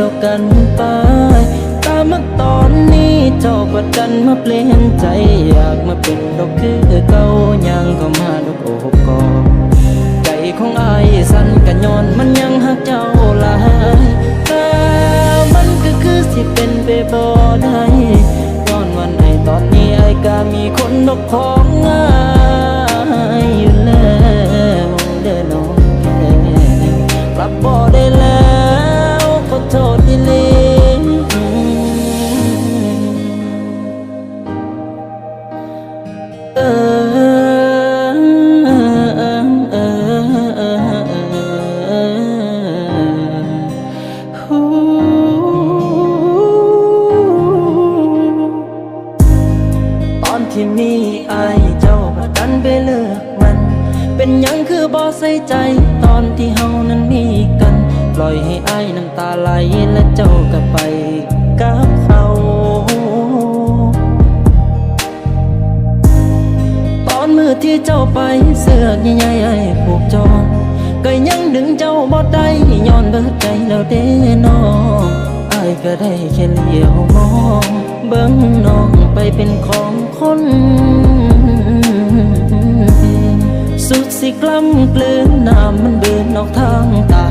ดอกกันไปตามมาตอนนี้เจ้าประดันมาเปลี่ยนใจ อยากมาเป็นดอกคือเก่ายังก็มาดอกโอบกอดใจของอายสั่นกันย้อนมันยังหักเจ้าหลายแต่มันก็คือสิเป็นไปบ่ได้ย้อนวันไหนตอนนี้ไอ้ก็มีคนดอกของง่าย ตอนที่มีไอายเจ้าประดันไปเลือกมัน เป็นยังคือบ่ใส่ใจ ตอนที่เฮานั้นมีกัน ปล่อยให้ไอายน้ำตาไหลและเจ้าก็ไปกับเขาตอนมือที่เจ้าไปเสือกใหญ่ๆไอ้ผูกจองก็ยังดึงเจ้าบ่ได้ย้อนเบิดใจแล้วเด้น้องไอ้ายก็ได้แค่เลี้ยวมอง เบิ่งน้องไปเป็นของคน สุดสิกล้ำกลืนน้ำมันเดินออกทางตา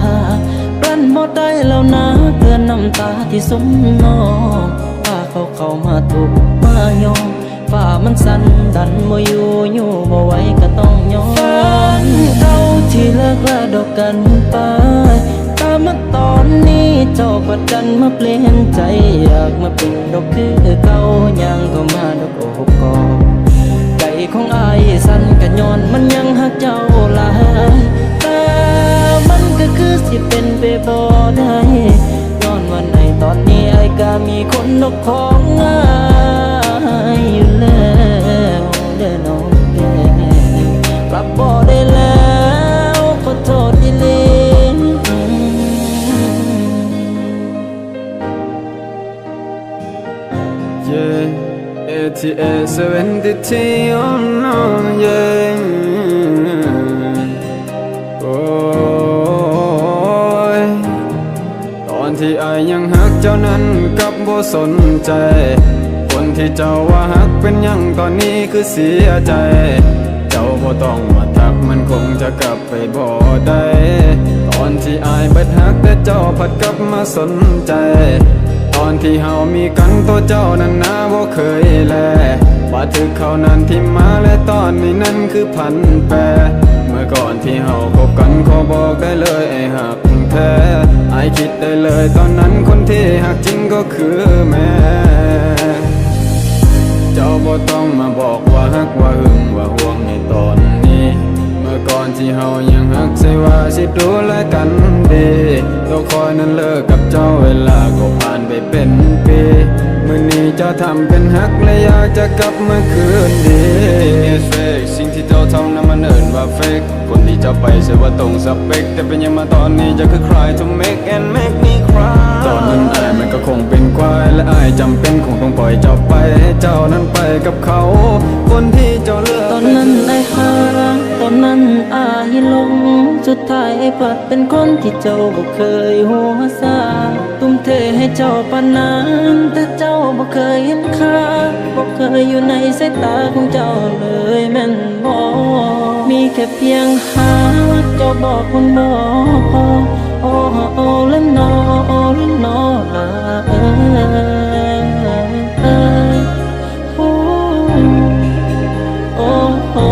กลั้นบ่ได้แล้วนะเกินน้ำตาที่สมน้องพาเขาเข้ามาถูกมายอมฝ่ามันสั่นดันบ่อยู่อยู่บ่ไหวก็ต้องยอมฝันเก่าที่เลิกลาดอกกันไป นี้เจ้าก็ดันมาเปลี่ยนใจอยากมาเป็นดอกคือเก่ายังก็มาดอกโอกกอใจของอายสั่นกันย้อนมันยัง Yeah, ATA 73 oh no, yeah. โอ้ยตอนที่อายยังหักเจ้านั้นกับบ่สนใจ คนที่เจ้าว่าหักเป็นยังตอนนี้คือเสียใจ เจ้าบ่ต้องมาทักมันคงจะกลับไปบ่ได้ ตอนที่อายเบิดหักแต่เจ้าผัดกลับมาสนใจ อนที่เฮามีกันตัวเจ้านั้นนาบ่เคยแลว่าถึกเขานั้นที่มาและตอนนี้นั้นคือพันแปรเมื่อก่อนที่เฮาคบกันขอบอกได้เลยไอ้หักแท้ไอ้คิดได้เลยตอนนั้นคนที่หักจริงก็คือแม่เจ้าบ่ต้องมาบอกว่าฮักว่าหึงว่าห ที่เฮายังฮักใช่ว่าสิดูแลกันดีตัวคอยนั้นเลิกกับเจ้าเวลาก็ผ่านไปเป็นปีมื่อนี้เจ้าทำเป็นฮักและอยากจะกลับมาคืนดี It's fake สิ่งที่เจ้าทำนั้นมันเอินว่าเฟกคนที่เจ้าไปใช่ว่าตรงสเปคแต่เป็นยังมาตอนนี้จะคือใคร to make and make me ก็คงเป็นควายและอายจำเป็นคงต้องปล่อยเจ้าไปให้เจ้านั้นไปกับเขา คนที่เจ้าเลือกตอนนั้นไอ้หารังตอนนั้นอายลง สุดท้ายไอ้ปัดเป็นคนที่เจ้าบ่เคยหัวซาตุ้มเทให้เจ้าปานนั้นแต่เจ้าบ่เคยเห็นค่าบ่เคยอยู่ในสายตาของเจ้าเลยแม่นบ่มีแค่เพียงหาเจ้าบอกคนบ่พอ โอ้โอ้ละนอโอ้ละนอละเออโอ้โอ้โอ้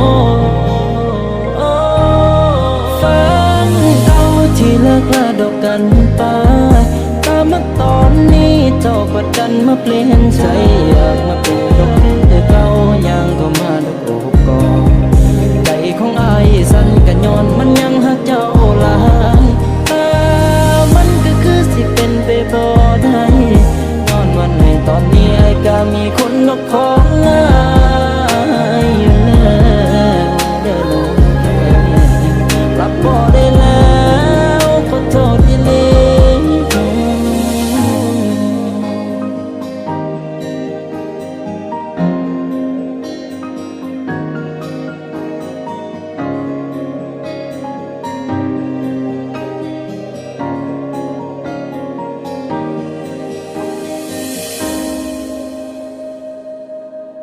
โอ้ฝันเก่าที่เลิกลาดอกกันไปตามมาตอนนี้เจ้าก็ดันมาเปลี่ยนใจอยากมาเป็นดอก มีคนนพพงงา